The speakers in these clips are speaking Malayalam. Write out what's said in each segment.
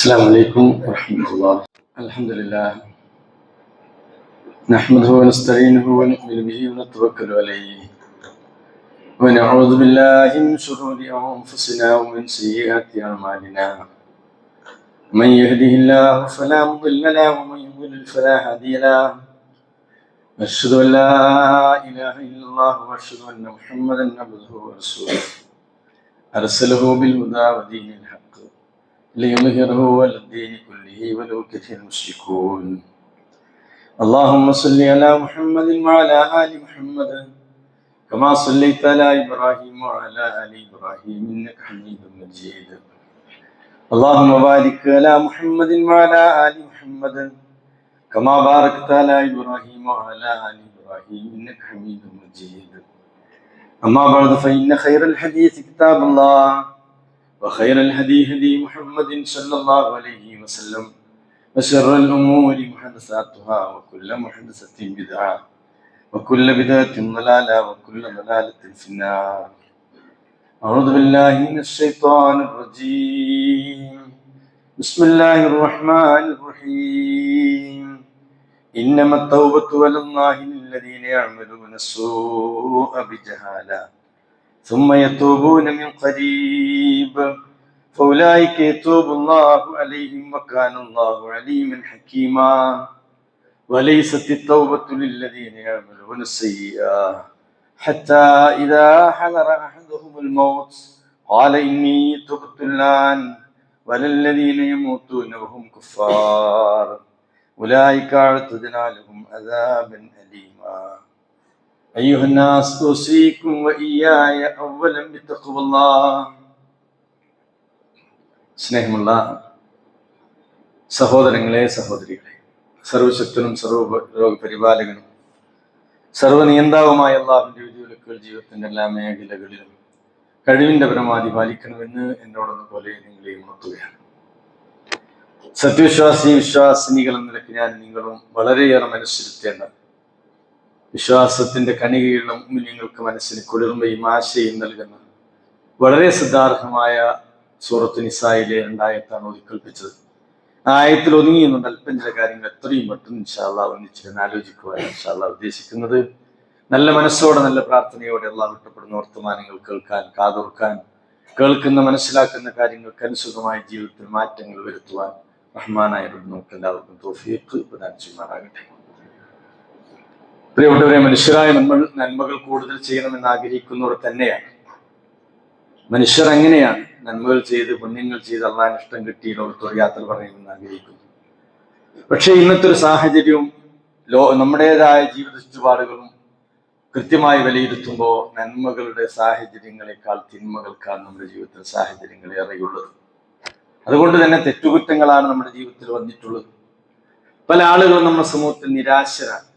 السلام عليكم ورحمة الله. الحمد لله. نحمده ونستعينه ونؤمن به ونتوكل عليه. ونعوذ بالله من شرور أنفسنا ومن سيئات أعمالنا. من يهده الله فلا مضل له ومن يضلل فلا هادي له. أشهد أن لا إله إلا الله وأشهد أن محمدا عبده ورسوله. أرسله بالهدى ودين الحق. ليظهره على الدين كله ولو كره المشركون اللهم صل على محمد وعلى آل محمد كما صليت على إبراهيم وعلى آل إبراهيم إنك حميد مجيد اللهم بارك على محمد وعلى آل محمد كما باركت على إبراهيم وعلى آل إبراهيم إنك حميد مجيد أما بعد فإن خير الحديث كتاب الله وخير الهدي هدي محمد صلى الله عليه وسلم وشر الأمور محدثاتها وكل محدثة بدعة وكل بدعة ضلالة وكل ضلالة في النار. أعوذ بالله من الشيطان الرجيم. بسم الله الرحمن الرحيم. إنما التوبة على الله للذين يعملون السوء بجهالة. ثم يتوبون من قريب. فأولئك يتوب الله عليهم وكان الله عليما حكيما. وليست التوبة للذين يعملون السيئات. حتى إذا حضر أحدهم الموت قال إني تبت الآن ولا الذين يموتون وهم كفار. أولئك أعتدنا لهم عذابا أليما. أيها الناس أوصيكم وإياي أولا بتقوى الله സ്നേഹമുള്ള സഹോദരങ്ങളെ സഹോദരികളെ സർവശക്തനും സർവ രോഗപരിപാലകനും സർവനിയന്താവുമായ അള്ളാഹുവിന്റെ വിധിവിലക്കുകൾ ജീവിതത്തിന്റെ എല്ലാ മേഖലകളിലും കഴിവിന്റെ പരമാവധി പാലിക്കണമെന്ന് എന്നോടൊന്ന് പോലെ നിങ്ങളെയും ഉണർത്തുകയാണ് സത്യവിശ്വാസി വിശ്വാസിനികൾ എന്ന നിലയ്ക്ക് ഞാൻ നിങ്ങളും വളരെയേറെ മനസ്സിരുത്തേണ്ട വിശ്വാസത്തിന്റെ കനികീരണം നിങ്ങൾക്ക് മനസ്സിന് കുളിർമയും ആശയും നൽകുന്ന വളരെ സിദ്ധാർഹമായ സൂറത്ത് നിസായിലെ രണ്ടായത്താണ് ഒതുക്കൽപ്പിച്ചത് ആ ആയത്തിൽ ഒതുങ്ങിയുന്നുണ്ട് അല്പം ചില കാര്യങ്ങൾ എത്രയും പെട്ടെന്ന് ഇൻഷാല്ല ഒന്നിച്ചിരുന്ന് ആലോചിക്കുവാൻ ഇൻഷാല്ല ഉദ്ദേശിക്കുന്നത്. നല്ല മനസ്സോടെ നല്ല പ്രാർത്ഥനയോടെ എല്ലാം വിട്ടപ്പെടുന്ന വർത്തമാനങ്ങൾ കേൾക്കാൻ കാതോർക്കാൻ കേൾക്കുന്ന മനസ്സിലാക്കുന്ന കാര്യങ്ങൾക്ക് അനുസൃതമായ ജീവിതത്തിൽ മാറ്റങ്ങൾ വരുത്തുവാൻ റഹ്മാനായ നമുക്ക് എല്ലാവർക്കും തോഫിയേക്ക് പ്രദാനം ചെയ്യുമാറാകട്ടെ. പ്രിയപ്പെട്ടവരെ മനുഷ്യരായ നമ്മൾ നന്മകൾ കൂടുതൽ ചെയ്യണമെന്ന് ആഗ്രഹിക്കുന്നവർ തന്നെയാണ്. മനുഷ്യർ എങ്ങനെയാണ് നന്മകൾ ചെയ്ത് പുണ്യങ്ങൾ ചെയ്ത് അള്ളാൻ ഇഷ്ടം കിട്ടി ലോകത്തോട് യാത്ര പറയണമെന്ന് ആഗ്രഹിക്കുന്നു. പക്ഷേ ഇന്നത്തെ ഒരു സാഹചര്യവും ലോ നമ്മുടേതായ ജീവിത ചുറ്റുപാടുകളും കൃത്യമായി വിലയിരുത്തുമ്പോൾ നന്മകളുടെ സാഹചര്യങ്ങളെക്കാൾ തിന്മകൾക്കാണ് നമ്മുടെ ജീവിതത്തിൽ സാഹചര്യങ്ങൾ ഏറെയുള്ളത്. അതുകൊണ്ട് തന്നെ തെറ്റുകുറ്റങ്ങളാണ് നമ്മുടെ ജീവിതത്തിൽ വന്നിട്ടുള്ളത്. പല ആളുകളും നമ്മുടെ സമൂഹത്തിൽ നിരാശരാണ്.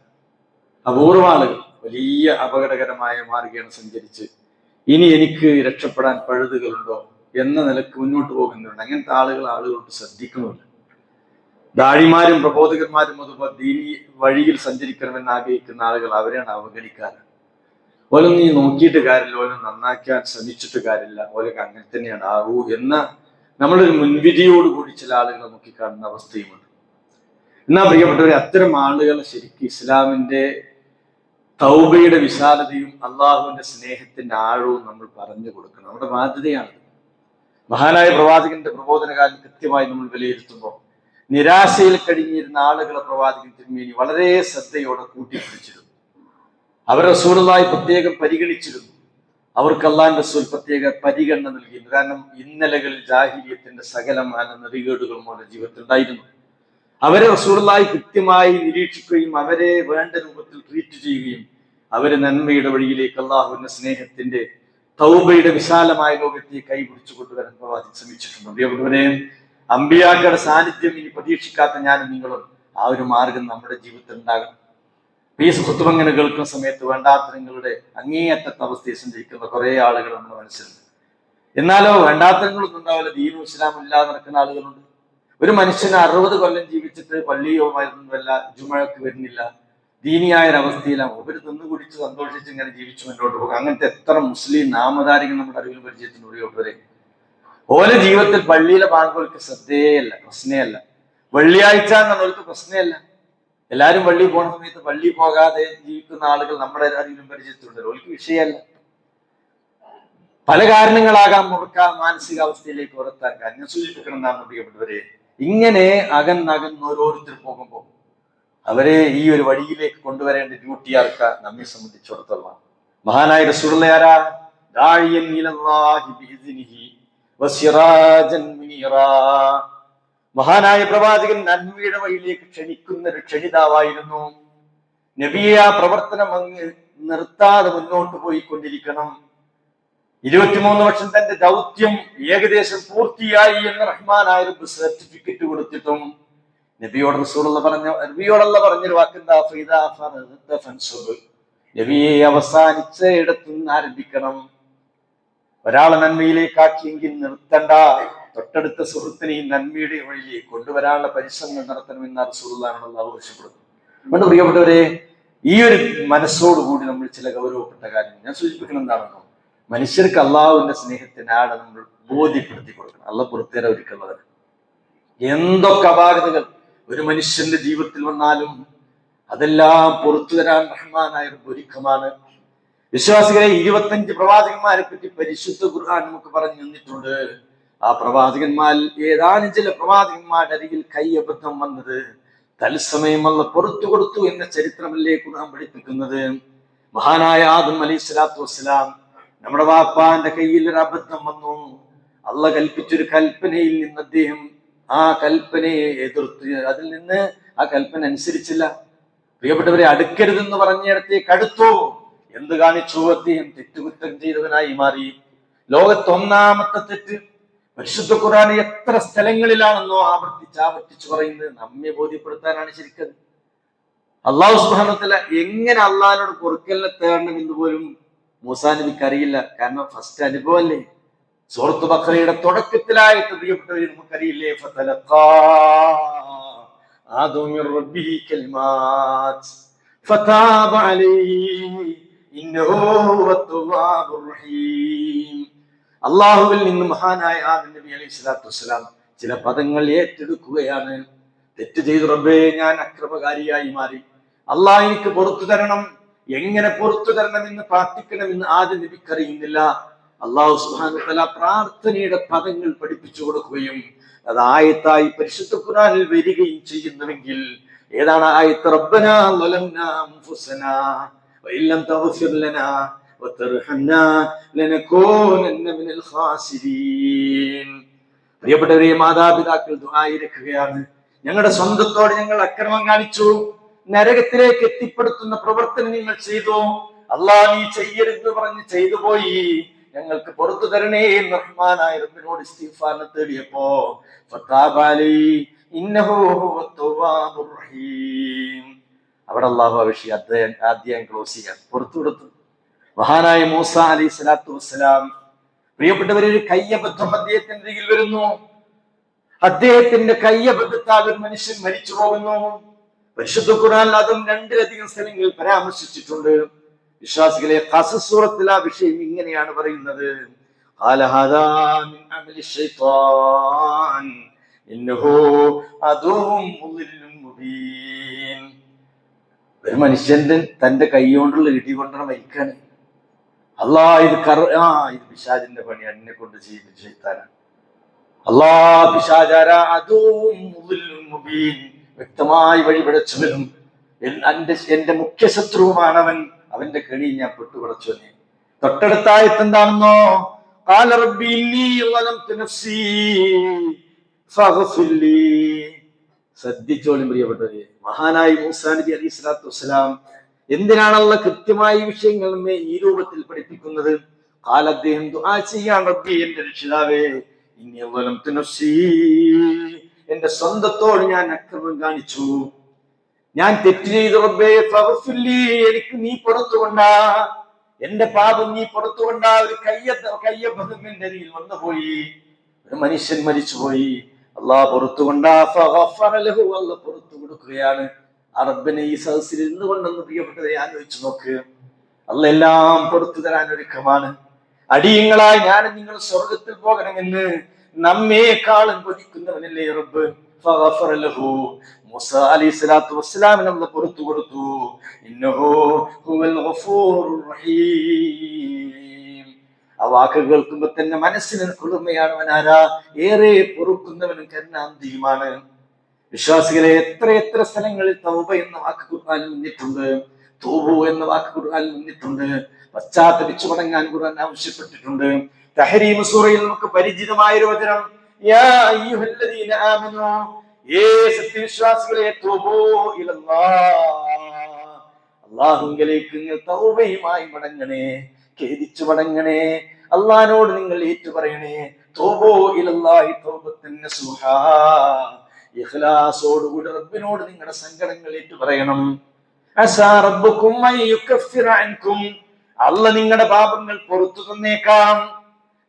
അപൂർവ ആളുകൾ വലിയ അപകടകരമായ മാർഗേണ സഞ്ചരിച്ച് ഇനി എനിക്ക് രക്ഷപ്പെടാൻ പഴുതുകളുണ്ടോ എന്ന നിലയ്ക്ക് മുന്നോട്ട് പോകുന്നുണ്ട്. അങ്ങനത്തെ ആളുകൾ ആളുകളോട് ശ്രദ്ധിക്കുന്നുണ്ട്. ദാഴിമാരും പ്രബോധകന്മാരും അതുപോലെ ദീനി വഴിയിൽ സഞ്ചരിക്കണമെന്ന് ആഗ്രഹിക്കുന്ന ആളുകൾ അവരെയാണ് അവഗണിക്കാറ്. ഓലും നീ നോക്കിയിട്ട് കാര്യമില്ല ഓലും നന്നാക്കാൻ ശ്രമിച്ചിട്ട് കാര്യമില്ല ഓലൊക്കെ അങ്ങനെ തന്നെയാണ് ആകൂ എന്ന നമ്മളൊരു മുൻവിധിയോട് കൂടി ചില ആളുകളെ നോക്കിക്കാണുന്ന അവസ്ഥയുമുണ്ട്. എന്നാ പ്രിയപ്പെട്ടവരെ അത്തരം ആളുകൾ ശരിക്കും ഇസ്ലാമിന്റെ തൗബയുടെ വിശാലതയും അള്ളാഹുവിന്റെ സ്നേഹത്തിന്റെ ആഴവും നമ്മൾ പറഞ്ഞു കൊടുക്കണം. നമ്മുടെ ബാധ്യതയാണ് മഹാനായ പ്രവാചകന്റെ പ്രബോധനകാലം കൃത്യമായി നമ്മൾ വിലയിരുത്തുമ്പോൾ നിരാശയിൽ കഴിഞ്ഞിരുന്ന ആളുകളെ പ്രവാചകൻ തിരുമേനി വളരെ ശ്രദ്ധയോടെ കൂട്ടിപ്പിടിച്ചിരുന്നു. അവരെ റസൂലായി പ്രത്യേകം പരിഗണിച്ചിരുന്നു. അവർക്ക് അള്ളാൻ റസൂൽ പ്രത്യേക പരിഗണന നൽകിയിരുന്നു. കാരണം ഇന്നലകളിൽ ജാഹിര്യത്തിന്റെ സകലമായ നെറികേടുകൾ മൂലം ജീവിതത്തിൽ ഉണ്ടായിരുന്നു അവരെ റസൂലായി കൃത്യമായി നിരീക്ഷിക്കുകയും അവരെ വേണ്ട രൂപത്തിൽ ട്രീറ്റ് ചെയ്യുകയും അവരെ നന്മയുടെ വഴിയിലേക്ക് അള്ളാഹുവിന്റെ സ്നേഹത്തിന്റെ തൗബയുടെ വിശാലമായ ലോകത്തെ കൈപിടിച്ചു കൊണ്ടുവരാൻ പ്രവാചകൻ ശ്രമിച്ചിട്ടുണ്ട്. പ്രിയപ്പെട്ടവരെ അമ്പിയാക്കളുടെ സാന്നിധ്യം ഇനി പ്രതീക്ഷിക്കാത്ത ഞാനും നിങ്ങളും ആ ഒരു മാർഗം നമ്മുടെ ജീവിതത്തിൽ ഉണ്ടാകണം. ഈ സുഹൃത്തുമങ്ങനെ കേൾക്കുന്ന സമയത്ത് വേണ്ടാത്ത നിങ്ങളുടെ അങ്ങേയറ്റത്തെ അവസ്ഥയെ സഞ്ചരിക്കുന്ന കുറെ ആളുകൾ നമ്മുടെ മനസ്സിലുണ്ട്. എന്നാലോ വേണ്ടാത്തങ്ങളൊന്നും ഉണ്ടാവില്ല. ദീനും ഇസ്ലാം ഇല്ലാതെ നടക്കുന്ന ആളുകളുണ്ട്. ഒരു മനുഷ്യന് അറുപത് കൊല്ലം ജീവിച്ചിട്ട് പള്ളിയോ മരുന്നല്ല ജുമഴക്ക് വരുന്നില്ല. ദീനിയായ ഒരവസ്ഥയിലാണ് അവർ നിന്ന് കുടിച്ച് സന്തോഷിച്ച് ഇങ്ങനെ ജീവിച്ച് മുന്നോട്ട് പോകും. അങ്ങനത്തെ എത്ര മുസ്ലിം നാമധാരികൾ നമ്മുടെ അറിവിൽ പരിചയത്തിന് വരെ. ഓരോ ജീവിതത്തിൽ പള്ളിയിലെ ബാങ്കുകൾക്ക് ശ്രദ്ധേയല്ല പ്രശ്നമല്ല വെള്ളിയാഴ്ച എന്നുള്ളവർക്ക് പ്രശ്നമല്ല എല്ലാരും പള്ളി പോണ സമയത്ത് പള്ളി പോകാതെ ജീവിക്കുന്ന ആളുകൾ നമ്മുടെ അറിവിലും പരിചയത്തിലുണ്ട് അവർക്ക് വിഷയമല്ല. പല കാരണങ്ങളാകാം മുറുക്കാൻ മാനസികാവസ്ഥയിലേക്ക് ഉറത്താൻ കാര്യം സൂചിപ്പിക്കണം എന്നാണ് പ്രിയപ്പെട്ടവരെ ഇങ്ങനെ അകന്നകന്ന് ഓരോരുത്തർ പോകുമ്പോൾ അവരെ ഈ ഒരു വഴിയിലേക്ക് കൊണ്ടുവരേണ്ട ഡ്യൂട്ടി ആർക്ക നമ്മെ സംബന്ധിച്ചിടത്തോളം. മഹാനായ ദാഇയൻ മഹാനായ പ്രവാചകൻ നന്മയുടെ വഴിയിലേക്ക് ക്ഷണിക്കുന്ന ഒരു ക്ഷണിതാവായിരുന്നു. നബിയെ ആ പ്രവർത്തനം അങ്ങ് നിർത്താതെ മുന്നോട്ട് പോയിക്കൊണ്ടിരിക്കണം. ഇരുപത്തിമൂന്ന് വർഷം തന്റെ ദൗത്യം ഏകദേശം പൂർത്തിയായി എന്ന് റഹ്മാനായ സർട്ടിഫിക്കറ്റ് കൊടുത്തിട്ടും നബിയോട് റസൂലുള്ള പറഞ്ഞ നബിയോടല്ല പറഞ്ഞൊരു വാക്കെന്താ. നബിയെ അവസാനിച്ച ഇടത്തു നിന്ന് ആരംഭിക്കണം. ഒരാളെ നന്മയിലേക്കാക്കിയെങ്കിൽ നിർത്തണ്ട. തൊട്ടടുത്ത സുഹൃത്തിനെ ഈ നന്മയുടെ വഴിയിലേക്ക് കൊണ്ടുവരാനുള്ള പരിശ്രമങ്ങൾ നടത്തണമെന്ന് റസൂലുള്ളാഹിനോട് ആവശ്യപ്പെടുന്നു. അതുകൊണ്ട് പ്രിയപ്പെട്ടവരെ ഈ ഒരു മനസ്സോടുകൂടി നമ്മൾ ചില ഗൗരവപ്പെട്ട കാര്യങ്ങൾ. ഞാൻ സൂചിപ്പിക്കുന്നത് എന്താണെന്നോ? മനുഷ്യർക്ക് അള്ളാഹുവിന്റെ സ്നേഹത്തിനാണ് നമ്മൾ ബോധ്യപ്പെടുത്തി കൊടുക്കണം. അള്ള പുറത്തേരെ ഒരുക്കുന്നത് എന്തൊക്കെ അപാകതകൾ ഒരു മനുഷ്യന്റെ ജീവിതത്തിൽ വന്നാലും അതെല്ലാം പുറത്തു തരാൻ റഹ്മാനായ ഒരു ഒരുക്കമാണ്. വിശ്വാസികളെ ഇരുപത്തഞ്ച് പ്രവാചകന്മാരെ പറ്റി പരിശുദ്ധ ഖുർആൻ നമുക്ക് പറഞ്ഞു തന്നിട്ടുണ്ട്. ആ പ്രവാചകന്മാരിൽ ഏതാനും ചില പ്രവാചകന്മാരുടെ അരികിൽ കൈയബദ്ധം വന്നത് തത്സമയം അല്ല പുറത്തു കൊടുത്തു എന്ന ചരിത്രമല്ലേ ഖുർആൻ പഠിപ്പിക്കുന്നത്. മഹാനായ ആദം അലി സ്വലാത്തു വസ്സലാം നമ്മുടെ വാപ്പാന്റെ കയ്യിൽ ഒരു അബദ്ധം വന്നു. അള്ള കൽപ്പിച്ചൊരു കൽപ്പനയിൽ നിന്ന് അദ്ദേഹം ആ കൽപ്പനയെ എതിർത്ത് അതിൽ നിന്ന് ആ കൽപ്പന അനുസരിച്ചില്ല. പ്രിയപ്പെട്ടവരെ അടുക്കരുതെന്ന് പറഞ്ഞിടത്തേക്ക് അടുത്തു എന്ത് കാണിച്ചു? അദ്ദേഹം തെറ്റുകുറ്റം ചെയ്തവനായി മാറി. ലോകത്തൊന്നാമത്തെ തെറ്റ്. പരിശുദ്ധ ഖുറാൻ എത്ര സ്ഥലങ്ങളിലാണെന്നോ ആവർത്തിച്ച് ആവർത്തിച്ച് പറയുന്നത് നമ്മെ ബോധ്യപ്പെടുത്താനാണ് ശരിക്കത് അള്ളാഹു സുബാനത്തില എങ്ങനെ അള്ളാഹിനോട് പൊറുക്കലിനെ തേടണം എന്ന് പോലും മൂസാ നബിക്ക് അറിയില്ല. കാരണം ഫസ്റ്റ് അനുഭവമല്ലേ സൂറത്ത് ബക്രയുടെ തുടക്കത്തിലായിട്ട് പ്രിയപ്പെട്ടവർ നമുക്കറിയില്ലേ അള്ളാഹുവിൽ നിന്ന് മഹാനായ ആദം നബി അലൈഹി സ്വലാത്തു വസ്സലാം ചില പദങ്ങൾ ഏറ്റെടുക്കുകയാണ്. തെറ്റ് ചെയ്തു റബ്ബേ ഞാൻ അക്രമകാരിയായി മാറി. അള്ളാഹ് എനിക്ക് പുറത്തു തരണം. എങ്ങനെ പുറത്തു തരണമെന്ന് പ്രാർത്ഥിക്കണമെന്ന് ആദ്യം നബിക്കറിയുന്നില്ല അള്ളാഹു സുഹാനുത്തല പ്രാർത്ഥനയുടെ പദങ്ങൾ പഠിപ്പിച്ചു കൊടുക്കുകയും അത് ആയത്തായി പരിശുദ്ധ ഖുറാനിൽ വരികയും ചെയ്യുന്നുവെങ്കിൽ ഏതാണ് ആയത്ത്? റബ്ബന പ്രിയപ്പെട്ടവരെ മാതാപിതാക്കൾ ദുആയിരക്കുകയാണ് ഞങ്ങളുടെ സ്വന്തത്തോട് ഞങ്ങൾ അക്രമം കാണിച്ചു. നരകത്തിലേക്ക് എത്തിപ്പെടുത്തുന്ന പ്രവർത്തനം നിങ്ങൾ ചെയ്തു. അള്ളാഹ് നീ ചെയ്യരുത് പറഞ്ഞ് ചെയ്തു പോയി. ഞങ്ങൾക്ക് പുറത്തു തരണേ എന്ന് റഹ്മാനായ റബ്ബിനോട് ഇസ്തിഗ്ഫാറിനെ തേടിയപ്പോ. അവിടെ അള്ളാഹു വിഷയം ആദ്യം ക്ലോസ് ചെയ്യാൻ പുറത്തു കൊടുത്തു. മഹാനായ മൂസ അലി സ്വലാത്തു വസ്സലാം പ്രിയപ്പെട്ടവരെ ഒരു കയ്യബദ്ധം അദ്ദേഹത്തിന്റെ അരികിൽ വരുന്നു. അദ്ദേഹത്തിന്റെ കയ്യബദ്ധത്താൽ ഒരു മനുഷ്യൻ മരിച്ചു പോകുന്നു. പരിശുദ്ധ ഖുറാൻ അതും രണ്ടിലധികം സ്ഥലങ്ങളിൽ പരാമർശിച്ചിട്ടുണ്ട്. വിശ്വാസികളെ കസസൂറത്തിൽ ആ വിഷയം ഇങ്ങനെയാണ് പറയുന്നത്. ഒരു മനുഷ്യന്റെ തന്റെ കൈകൊണ്ടുള്ള ഇടി കൊണ്ടാണ് മരിക്കാണ്. അല്ലാ ഇത് കർ ആ ഇത് പിശാജിന്റെ പണി എന്നെ കൊണ്ട് ജീവിച്ച് അല്ലാ പിശാചാര അതും വ്യക്തമായി വഴിപിഴച്ചവനും വരും എന്റെ മുഖ്യ ശത്രുവുമാണ് അവൻ അവന്റെ കെണി ഞാൻ പെട്ടുപിടച്ചവനെ തൊട്ടടുത്തായിട്ട് എന്താണെന്നോ قال ربي إني ظلمت نفسي فاغفر لي ശ്രദ്ധിച്ചോളും പ്രിയപ്പെട്ടവരെ മഹാനായി മൂസാ നബി അലൈഹി സ്വലാത്തു വസ്സലാം എന്തിനാണല്ല കൃത്യമായ വിഷയങ്ങൾ നമ്മെ ഈ രൂപത്തിൽ പഠിപ്പിക്കുന്നത് കാല അദ്ദേഹം ദുആ ചെയ്യാൻ റബ്ബി എന്റെ രക്ഷിതാവേ ഇനി ظلمت نفسي എന്റെ സ്വന്തത്തോട് ഞാൻ അക്രമം കാണിച്ചു ഞാൻ തെറ്റ് ചെയ്തു റബ്ബേ എനിക്ക് നീ പുറത്തു കൊണ്ടാ എന്റെ പാപം നീ പുറത്തു കൊണ്ടാ ഒരു കയ്യ കയ്യബദ്ധം എന്റെ അരിയിൽ വന്നുപോയി. ഒരു മനുഷ്യൻ മരിച്ചുപോയി. അള്ളാഹ് പുറത്തു ലഹു, അള്ളാഹ് പുറത്തു കൊടുക്കുകയാണ്. ആ റബ്ബിനെ ഈ സദസ്സിൽ ഇരുന്നുകൊണ്ടെന്ന് പ്രിയപ്പെട്ടത് ആലോചിച്ചു നോക്ക്. അല്ല എല്ലാം പുറത്തു തരാൻ ഒരുക്കമാണ്. അടിയങ്ങളായി ഞാനും നിങ്ങൾ സ്വർഗത്തിൽ പോകണമെന്ന് നമ്മേക്കാളും കൊതിക്കുന്നവനല്ലേ റബ്ബ്. മൂസ അലൈഹി സ്വലാത്തു വസ്സലാമിന് അല്ല പുറത്തു കൊടുത്തു ആ വാക്ക് കേൾക്കുമ്പോ തന്നെ മനസ്സിന് കുളിർമയാണ്. ആരാ? ഏറെ പൊറുക്കുന്നവനും കരുണാന്തിയുമാണ് വിശ്വാസികളെ എത്ര എത്ര സ്ഥലങ്ങളിൽ തൗബ എന്ന വാക്ക് ഖുർആനിൽ നിന്നിട്ടുണ്ട്. തോബു എന്ന വാക്ക് ഖുർആനിൽ നിന്നിട്ടുണ്ട്. പശ്ചാത്തപിച്ചു മടങ്ങാൻ ഖുർആൻ ആവശ്യപ്പെട്ടിട്ടുണ്ട്. തഹരീം സൂറയിൽ നമുക്ക് പരിചിതമായ ഒരു വചനം യാ നിങ്ങൾ തൗബയുമായി മടങ്ങണേ ഖേദിച്ചു മടങ്ങണേ. അള്ളഹാനോട് നിങ്ങൾ ഏറ്റു പറയണേ തോബോ ഇലല്ലാഹി തൗബത്തൻ നസുഹാ. ഇഖ്ലാസോടുകൂടി റബ്ബിനോട് നിങ്ങളുടെ സങ്കടങ്ങൾ ഏറ്റു പറയണം യുകഫിറ അൻകും. അല്ല നിങ്ങളുടെ പാപങ്ങൾ പുറത്തു തന്നേക്കാം.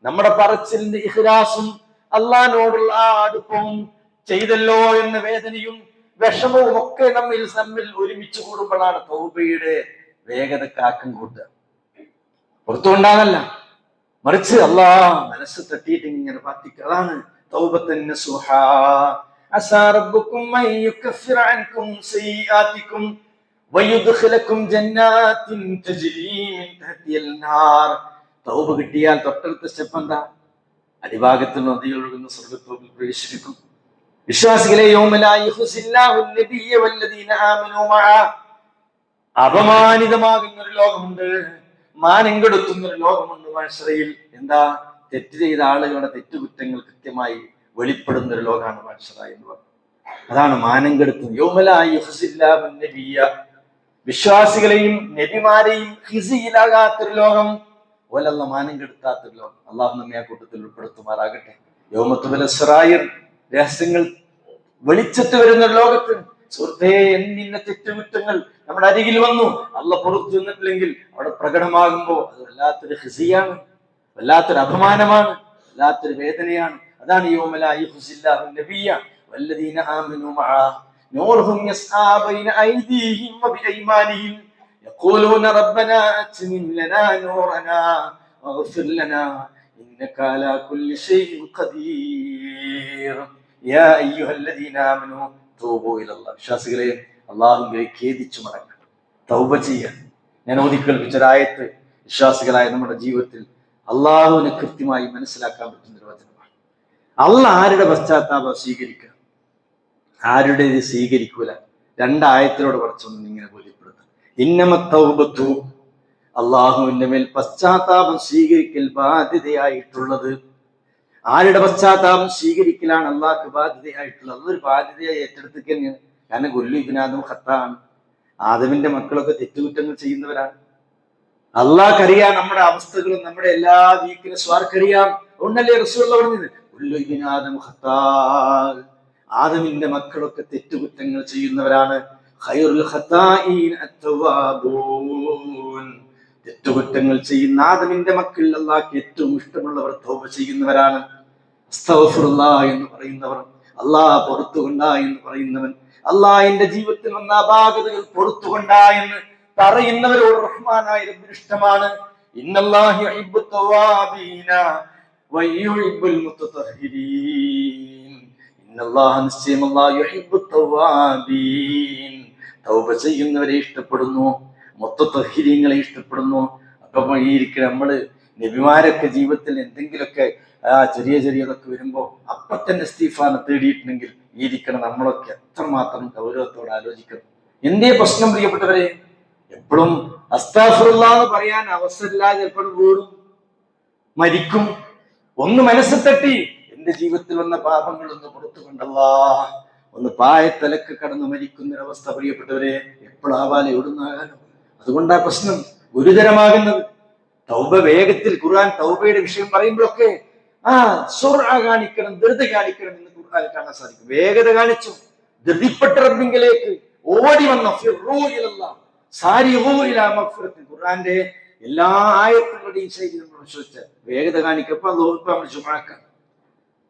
നമ്മുടെ പറച്ചിലിന്റെ ഇഖ്ലാസും അള്ളഹാനോടുള്ള ആ അടുപ്പവും ചെയ്തല്ലോ എന്ന വേദനയും വിഷമവും ഒക്കെ നമ്മിൽ തമ്മിൽ ഒരുമിച്ച് കൂടുമ്പോഴാണ് തൗബയുടെ വേഗത കാക്കും കൂട്ടുക. പുറത്തുകൊണ്ടാണല്ല മറിച്ച് അള്ളാ മനസ്സ് തട്ടിയിട്ട് ഇങ്ങനെ പ്രാർത്ഥിക്കുക. അതാണ് ജന്നാത്തിൻ തജ്രീ മിൻ നാർ. തൗബ കിട്ടിയാൽ തൊട്ടടുത്ത സ്റ്റെപ്പ് എന്താ? അടിഭാഗത്തിൽ നദികളൊഴുകുന്ന സ്വർഗത്തോപ്പിൽ പ്രവേശിപ്പിക്കും. വിശ്വാസികളെ അപമാനിതമാകുന്ന ഒരു ലോകമുണ്ട്. മാനം കെടുത്തുന്ന ഒരു ലോകമുണ്ട് മനുഷ്യയിൽ എന്താ? തെറ്റ് ചെയ്ത ആളുകളുടെ തെറ്റുകുറ്റങ്ങൾ കൃത്യമായി വെളിപ്പെടുന്ന ഒരു ലോകമാണ് മനുഷ്യര എന്ന് പറഞ്ഞു. അതാണ് മാനം കെടുത്തുന്നത് യോമലായി വിശ്വാസികളെയും നബിമാരെയും ഹിസിയിലാകാത്തൊരു ലോകം. ഓലെല്ലാം മാനം കെടുത്താത്തല്ലോ അള്ളാഹു നമ്മെ ആ കൂട്ടത്തിൽ ഉൾപ്പെടുത്തുമാറാകട്ടെ. യോമത്തുബല സിറായിർ രഹസ്യങ്ങൾ വെളിച്ചത്ത് വരുന്ന ലോകത്ത് സുഹൃത്തേ എന്നിന്ന തെറ്റുകുറ്റങ്ങൾ നമ്മുടെ അരികിൽ വന്നു. അല്ല പുറത്തു നിന്നിട്ടില്ലെങ്കിൽ അവിടെ പ്രകടമാകുമ്പോൾ അത് വല്ലാത്തൊരു ഹിസിയാണ് വല്ലാത്തൊരു അപമാനമാണ് വല്ലാത്തൊരു വേദനയാണ്. അതാണ് യോമലായി വല്ലദീന ഐദീഹിം يقولون ربنا أتمم لنا نورنا واغفر لنا إنك على كل شيء قدير يا أيها الذين آمنوا توبوا إلى الله വിശ്വാസികളെ അള്ളാഹുവിനെ ഖേദിച്ചു മടങ്ങുക തൗബ ചെയ്യാൻ ഞാൻ ഓതിക്കേൽപ്പിച്ചൊരായത്ത് വിശ്വാസികളായ നമ്മുടെ ജീവിതത്തിൽ അള്ളാഹുവിനെ കൃത്യമായി മനസ്സിലാക്കാൻ പറ്റുന്ന ഒരു വചനമാണ് അള്ള ആരുടെ പശ്ചാത്താപം സ്വീകരിക്കുക ആരുടെ ഇത് സ്വീകരിക്കൂല രണ്ടായത്തിലൂടെ കുറച്ചൊന്നും ഇങ്ങനെ ബോധ്യപ്പെടുത്തും അള്ളാഹുവിന്റെ മേൽ പശ്ചാത്താപം സ്വീകരിക്കൽ ബാധ്യതയായിട്ടുള്ളത്. ആരുടെ പശ്ചാത്താപം സ്വീകരിക്കലാണ് അള്ളാഹ്ക്ക് ബാധ്യതയായിട്ടുള്ളത്? അതൊരു ബാധ്യതയായി ഏറ്റെടുത്തേക്ക് തന്നെയാണ്. കാരണം കൊല്ലു ഇബിനാദും ഹത്താണ് ആദമിന്റെ മക്കളൊക്കെ തെറ്റുകുറ്റങ്ങൾ ചെയ്യുന്നവരാണ്. അള്ളാഹ്ക്കറിയാം നമ്മുടെ അവസ്ഥകളും നമ്മുടെ എല്ലാ വീക്കിനെസ്സും ആർക്കറിയാം അതുകൊണ്ടല്ലേ റസൂള്ള പറഞ്ഞത്? കൊല്ലു ഇബിനാദും ഖത്താ ആദമിന്റെ മക്കളൊക്കെ തെറ്റുകുറ്റങ്ങൾ ചെയ്യുന്നവരാണ്. ഖൈറുൽ അത്തവാബൂൻ. തെറ്റുകുറ്റങ്ങൾ ചെയ്യുന്ന ആദമിന്റെ മക്കൾ അള്ളാഹ്ക്ക് ഏറ്റവും ഇഷ്ടമുള്ളവർ തൗബ ചെയ്യുന്നവരാണ്. എന്ന് പറയുന്നവർ. അള്ളാഹ് പുറത്തുകൊണ്ടാ എന്ന് പറയുന്നവൻ. അള്ളാഹ് എന്റെ ജീവിതത്തിൽ വന്ന അപാകതകൾ പുറത്തുകൊണ്ടാ എന്ന് പറയുന്നവരോട് റഹ്മാനായ റബ്ബിന് ഇഷ്ടമാണ്. നിശ്ചയം യുഹിബ്ബു ചെയ്യുന്നവരെ ഇഷ്ടപ്പെടുന്നു മൊത്തത്തഹിര്യങ്ങളെ ഇഷ്ടപ്പെടുന്നു. അപ്പൊ ഈ ഇരിക്കുന്ന നമ്മൾ നബിമാരൊക്കെ ജീവിതത്തിൽ എന്തെങ്കിലുമൊക്കെ ആ ചെറിയ ചെറിയതൊക്കെ വരുമ്പോ അപ്പൊ തന്നെ സ്റ്റീഫാനെ തേടിയിട്ടുണ്ടെങ്കിൽ ഈ ഇരിക്കണം നമ്മളൊക്കെ എത്രമാത്രം ഗൗരവത്തോടെ ആലോചിക്കണം. എന്തേ പ്രശ്നം പ്രിയപ്പെട്ടവരെ? എപ്പോഴും അസ്താഫുള്ള എന്ന് പറയാൻ അവസരമില്ലാതെ എപ്പോഴും വീടും മരിക്കും. ഒന്ന് മനസ്സിൽ തട്ടി എന്റെ ജീവിതത്തിൽ വന്ന പാപങ്ങൾ ഒന്ന് പുറത്തു കൊണ്ടല്ലാ. ഒന്ന് പായത്തലക്ക് കടന്ന് മരിക്കുന്നൊരവസ്ഥ പ്രിയപ്പെട്ടവരെ എപ്പോഴാവാലെ എവിടുന്നാകാനും? അതുകൊണ്ടാ പ്രശ്നം ഗുരുതരമാകുന്നത്. തൗബ വേഗത്തിൽ ഖുർആൻ തൗബയുടെ വിഷയം പറയുമ്പോഴൊക്കെ ആ സുറ കാണിക്കണം ധൃത കാണിക്കണം എന്ന് ഖുർആൻ കാണാൻ സാധിക്കും. വേഗത കാണിച്ചു. ധൃതിപ്പെട്ട റബ്ബിങ്കിലേക്ക് ഓടി വന്ന. ഖുർആന്റെ എല്ലാ ആയത്തുകളുടെയും ശൈലി നമ്മൾ വിശ്വസിച്ച വേഗത കാണിക്കപ്പോ അത് നമ്മൾ ചുമക്കാം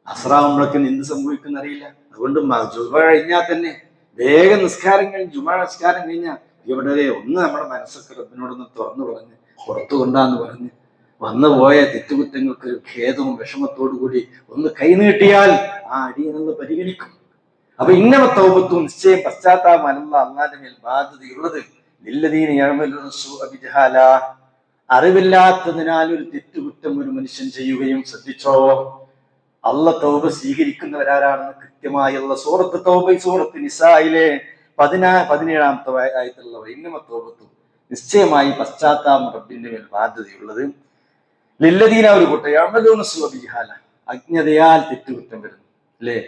അസ്രാവുമ്പോഴൊക്കെ എന്ത് സംഭവിക്കുന്ന അറിയില്ല അതുകൊണ്ട് ജുമ കഴിഞ്ഞാൽ തന്നെ വേഗം നിസ്കാരം കഴിഞ്ഞ് ജുമ നിസ്കാരം കഴിഞ്ഞാൽ ഇവിടെ ഒന്ന് നമ്മുടെ മനസ്സൊക്കെ റബ്ബിനോടൊന്ന് തുറന്നു പറഞ്ഞ് പുറത്തു കൊണ്ടാന്ന് പറഞ്ഞ് വന്നു പോയ തെറ്റുകുറ്റങ്ങൾക്ക് ഒരു ഖേദവും വിഷമത്തോടു കൂടി ഒന്ന് കൈനീട്ടിയാൽ ആ അടിയനെന്ന് പരിഗണിക്കും. അപ്പൊ ഇങ്ങനെ തൗബത്തും നിശ്ചയം പശ്ചാത്താപം അല്ല അള്ളാന്റെ മേൽ ബാധ്യതയുള്ളത്. അറിവില്ലാത്തതിനാൽ ഒരു തെറ്റുകുറ്റം ഒരു മനുഷ്യൻ ചെയ്യുകയും ശ്രദ്ധിച്ചോ? അല്ല തൗബ സ്വീകരിക്കുന്നവരാരാണെന്ന് കൃത്യമായുള്ള സൂറത്ത് തൗബ സൂറത്ത് നിസായിലെ പതിനാ പതിനേഴാമത്തെ ആയിട്ടുള്ള ഇന്നമ തൗബത്തും. നിശ്ചയമായി പശ്ചാത്താപം റബ്ബിന്റെ മേൽ ബാധ്യതയുള്ളത്. ലില്ലദീന ഒരു കൂട്ടം ബിജഹാല അജ്ഞതയാൽ തെറ്റുകുറ്റം വരുന്നു. അല്ലേ?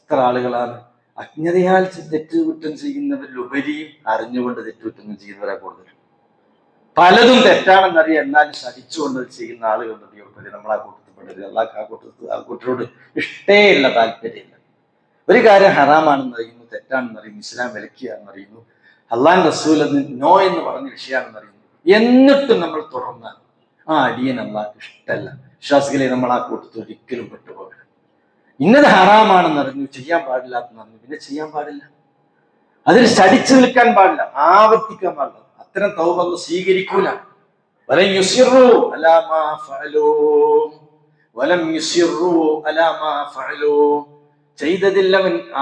എത്ര ആളുകളാണ്. അജ്ഞതയാൽ തെറ്റുകുറ്റം ചെയ്യുന്നവരിലുപരിയും അറിഞ്ഞുകൊണ്ട് തെറ്റുകുറ്റം ചെയ്യുന്നവരാ കൂടുതൽ. പലതും തെറ്റാണെന്നറിയാം. എന്നാലും ശരിച്ചുകൊണ്ട് ചെയ്യുന്ന പ്രിയപ്പെട്ടത് നമ്മൾ കൂട്ടത്തിൽ പെടരുത് അള്ളാഹ് ആ കൂട്ടത്തിൽ ആ കൂട്ടരോട് ഇഷ്ടേയില്ല താല്പര്യമില്ല. ഒരു കാര്യം ഹറാമാണെന്ന് അറിയുന്നു തെറ്റാണെന്ന് അറിയുന്നു ഇസ്ലാം വിലക്കിയാണെന്ന് അറിയുന്നു അള്ളാൻ റസൂൽ എന്ന് നോ എന്ന് പറഞ്ഞ വിഷയമാണെന്ന് അറിയുന്നു. എന്നിട്ടും നമ്മൾ തുറന്നാൽ ആ അടിയൻ അള്ളാഹ് ഇഷ്ടമല്ല വിശ്വാസികളെ നമ്മൾ ആ കൂട്ടത്തിൽ ഒരിക്കലും പെട്ടുപോകരുത് ഇന്നത് ഹറാമാണെന്ന് അറിഞ്ഞു ചെയ്യാൻ പാടില്ലാത്തെന്ന് അറിഞ്ഞു പിന്നെ ചെയ്യാൻ പാടില്ല. അതിൽ ശടിച്ചു നിൽക്കാൻ പാടില്ല ആവർത്തിക്കാൻ പാടില്ല. അത്തരം തൗബ സ്വീകരിക്കൂല. വലം യുസിറു അലാ മാ ഫഅലൂ. വലം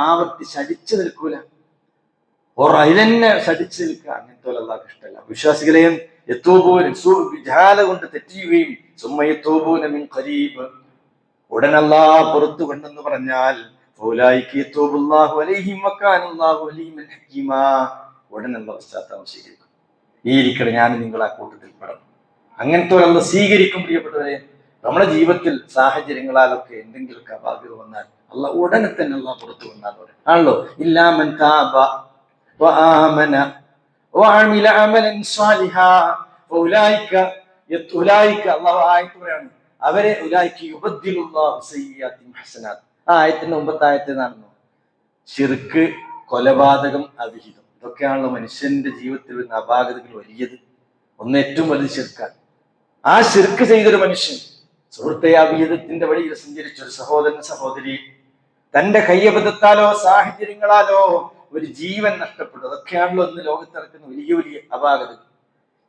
ആവർത്തി ശടിച്ചു നിൽക്കൂല. അതിലെന്നെ ശടിച്ചു നിൽക്കുക അങ്ങനത്തെ അള്ളാഹ് ഇഷ്ടമല്ല വിശ്വാസികളെയും വിജാല കൊണ്ട് തെറ്റിയുകയും സുമ്മയത്തോപോലും മിൻ ഖരീബ്. പുറത്തു കൊണ്ടെന്ന് പറഞ്ഞാൽ ഈ ഇരിക്കണ ഞാൻ നിങ്ങൾ ആ കൂട്ടത്തിൽ പെടണം. അങ്ങനത്തെ ഒരാൾ സ്വീകരിക്കും പ്രിയപ്പെട്ടവരെ. നമ്മുടെ ജീവിതത്തിൽ സാഹചര്യങ്ങളാലൊക്കെ എന്തെങ്കിലുമൊക്കെ അപാകത വന്നാൽ അല്ല ഉടനെ തന്നെ അല്ല പുറത്തു വന്നാൽ പറയും ആണല്ലോ ഇല്ലാമൻ താബ وآمن وعمل عملا صالحا فأولئك يت- أولئك الله ആയത്ത് പറയാണ് അവരെ ഉലായിക്ക് യുബദ്ദിലുല്ലാഹു സയ്യിയാത്തിൻ ഹസനാത്ത് ആ ആയത്തിന്റെ മുമ്പത്തെ ആയത്തെ നടന്നു ശിർക്ക് കൊലപാതകം അവിഹിതം ഇതൊക്കെയാണല്ലോ മനുഷ്യന്റെ ജീവിതത്തിൽ വരുന്ന അപാകതകൾ വലിയത് ഒന്ന് ഏറ്റവും വലുത് ശിർക്കാണ് ആ ശിർക്ക് ചെയ്തൊരു മനുഷ്യൻ സുഹൃത്തെ വീതത്തിന്റെ വഴിയിൽ സഞ്ചരിച്ചൊരു സഹോദരൻ സഹോദരി തന്റെ കയ്യബദ്ധത്താലോ സാഹചര്യങ്ങളാലോ ഒരു ജീവൻ നഷ്ടപ്പെട്ടു. അതൊക്കെയാണല്ലോ ഇന്ന് ലോകത്ത് നടക്കുന്ന വലിയ വലിയ അപാകതകൾ.